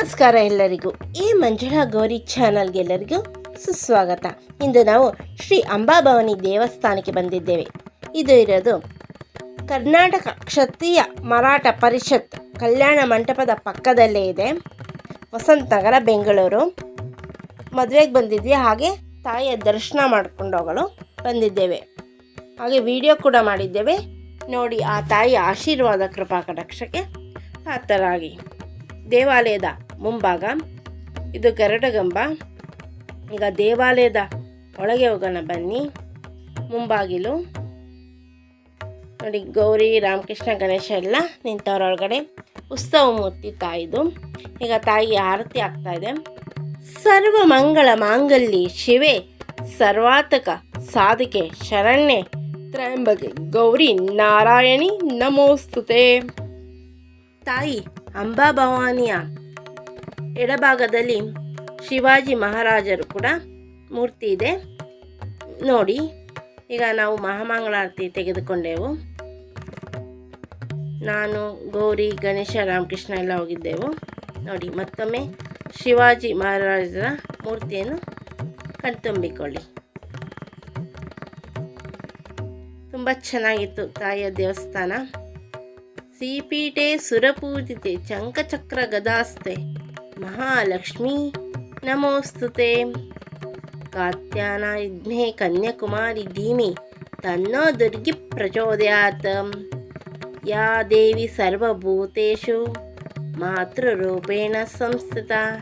ನಮಸ್ಕಾರ ಎಲ್ಲರಿಗೂ ಈ ಮಂಜುಳಾ ಗೌರಿ ಚಾನಲ್ಗೆ ಎಲ್ಲರಿಗೂ ಸುಸ್ವಾಗತ. ಇಂದು ನಾವು ಶ್ರೀ ಅಂಬಾಭವಾನಿ ದೇವಸ್ಥಾನಕ್ಕೆ ಬಂದಿದ್ದೇವೆ. ಇದು ಇರೋದು ಕರ್ನಾಟಕ ಕ್ಷತ್ರಿಯ ಮರಾಠ ಪರಿಷತ್ ಕಲ್ಯಾಣ ಮಂಟಪದ ಪಕ್ಕದಲ್ಲೇ ಇದೆ. ವಸಂತ ನಗರ ಬೆಂಗಳೂರು. ಮದುವೆಗೆ ಬಂದಿದ್ವಿ ಹಾಗೆ ತಾಯಿಯ ದರ್ಶನ ಮಾಡ್ಕೊಂಡು ಹೋಗಲು ಬಂದಿದ್ದೇವೆ. ಹಾಗೆ ವಿಡಿಯೋ ಕೂಡ ಮಾಡಿದ್ದೇವೆ. ನೋಡಿ ಆ ತಾಯಿ ಆಶೀರ್ವಾದ ಕೃಪಾ ಕಟಾಕ್ಷಕ್ಕೆ ಪಾತ್ರರಾಗಿ. ದೇವಾಲಯದ ಮುಂಭಾಗ, ಇದು ಗರಡಗಂಬ. ಈಗ ದೇವಾಲಯದ ಒಳಗೆ ಹೋಗೋಣ ಬನ್ನಿ. ಮುಂಬಾಗಿಲು. ನೋಡಿ, ಗೌರಿ, ರಾಮಕೃಷ್ಣ, ಗಣೇಶ ಎಲ್ಲ ನಿಂತವರೊಳಗಡೆ ಉತ್ಸವ ಮೂರ್ತಿ ತಾಯಿದು. ಈಗ ತಾಯಿ ಆರತಿ ಆಗ್ತಾ ಇದೆ. ಸರ್ವ ಮಂಗಳ ಮಾಂಗಲ್ಯ ಶಿವೆ, ಸರ್ವಾತಕ ಸಾಧಕೆ ಶರಣ್ಯ. ತ್ರಯಂಬಗೆ ಗೌರಿ ನಾರಾಯಣಿ ನಮೋಸ್ತುತೆ. ತಾಯಿ ಅಂಬಾಭವಾನಿಯ ಎಡಭಾಗದಲ್ಲಿ ಶಿವಾಜಿ ಮಹಾರಾಜರು ಕೂಡ ಮೂರ್ತಿ ಇದೆ. ನೋಡಿ, ಈಗ ನಾವು ಮಹಾಮಂಗಳಾರತಿ ತೆಗೆದುಕೊಂಡೆವು. ನಾನು, ಗೌರಿ, ಗಣೇಶ, ರಾಮಕೃಷ್ಣ ಎಲ್ಲ ಹೋಗಿದ್ದೆವು. ನೋಡಿ, ಮತ್ತೊಮ್ಮೆ ಶಿವಾಜಿ ಮಹಾರಾಜರ ಮೂರ್ತಿಯನ್ನು ಕಣ್ತುಂಬಿಕೊಳ್ಳಿ. ತುಂಬ ಚೆನ್ನಾಗಿತ್ತು ತಾಯಿಯ ದೇವಸ್ಥಾನ. సీపీటే సురపూజితే చంకచక్ర గదాస్తే. మహాలక్ష్మి నమోస్తుతే. కాత్యానాయుగ్నే కన్యకుమారి ధీమి తన్నో దుర్గి ప్రచోదయాత్. యా దేవి సర్వభూతేషు మాతృరూపేణ సంస్థిత.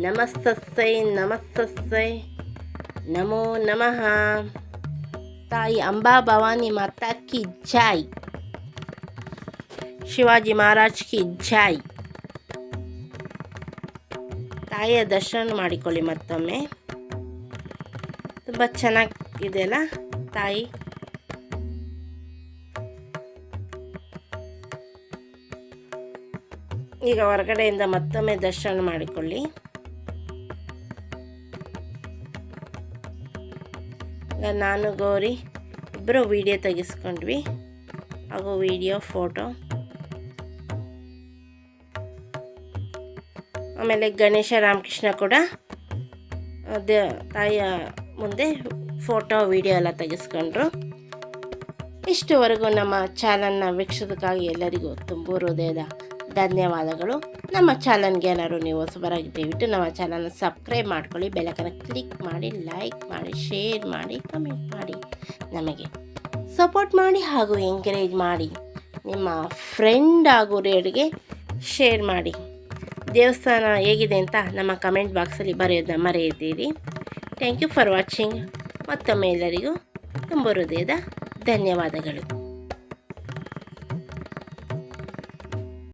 నమస్తస్సై నమస్తస్సై. నమో నమ. తాయి అంబా భవానీ మాత కి జాయ్ ಶಿವಾಜಿ ಮಹಾರಾಜ್ ಕಿ ಜೈ ತಾಯಿಯ ದರ್ಶನ ಮಾಡಿಕೊಳ್ಳಿ ಮತ್ತೊಮ್ಮೆ. ತುಂಬ ಚೆನ್ನಾಗಿದೆಯಲ್ಲ ತಾಯಿ? ಈಗ ಹೊರಗಡೆಯಿಂದ ಮತ್ತೊಮ್ಮೆ ದರ್ಶನ ಮಾಡಿಕೊಳ್ಳಿ. ಈಗ ನಾನು ಗೌರಿ ಇಬ್ಬರು ವಿಡಿಯೋ ತೆಗೆಸ್ಕೊಂಡ್ವಿ. ಹಾಗೂ ವಿಡಿಯೋ ಫೋಟೋ ಆಮೇಲೆ ಗಣೇಶ ರಾಮಕೃಷ್ಣ ಕೂಡ, ಅದೇ ತಾಯಿಯ ಮುಂದೆ ಫೋಟೋ, ವಿಡಿಯೋ ಎಲ್ಲ ತೆಗೆಸ್ಕೊಂಡ್ರು. ಇಷ್ಟುವರೆಗೂ ನಮ್ಮ ಚಾನಲ್ನ ವೀಕ್ಷಿಸೋದಕ್ಕಾಗಿ ಎಲ್ಲರಿಗೂ ತುಂಬ ಹೃದಯದ ಧನ್ಯವಾದಗಳು. ನಮ್ಮ ಚಾನಲ್ಗೆ ಏನಾದ್ರು ನೀವು ಹೊಸಬರಾಗಿ ದಯವಿಟ್ಟು ನಮ್ಮ ಚಾನಲ್ನ ಸಬ್ಸ್ಕ್ರೈಬ್ ಮಾಡ್ಕೊಳ್ಳಿ ಬೆಲಕನ ಕ್ಲಿಕ್ ಮಾಡಿ, ಲೈಕ್ ಮಾಡಿ, ಶೇರ್ ಮಾಡಿ, ಕಮೆಂಟ್ ಮಾಡಿ ನಮಗೆ ಸಪೋರ್ಟ್ ಮಾಡಿ ಹಾಗೂ ಎಂಕರೇಜ್ ಮಾಡಿ. ನಿಮ್ಮ ಫ್ರೆಂಡ್ ಹಾಗೂ ರೇಡ್ಗೆ ಶೇರ್ ಮಾಡಿ. ದೇವಸ್ಥಾನ ಹೇಗಿದೆ ಅಂತ ನಮ್ಮ ಕಮೆಂಟ್ ಬಾಕ್ಸಲ್ಲಿ ಬರೆಯೋದನ್ನ ಮರೆಯದಿರಿ. ಥ್ಯಾಂಕ್ ಯು ಫಾರ್ ವಾಚಿಂಗ್ ಮತ್ತೊಮ್ಮೆ ಎಲ್ಲರಿಗೂ ತುಂಬ ಹೃದಯದ ಧನ್ಯವಾದಗಳು.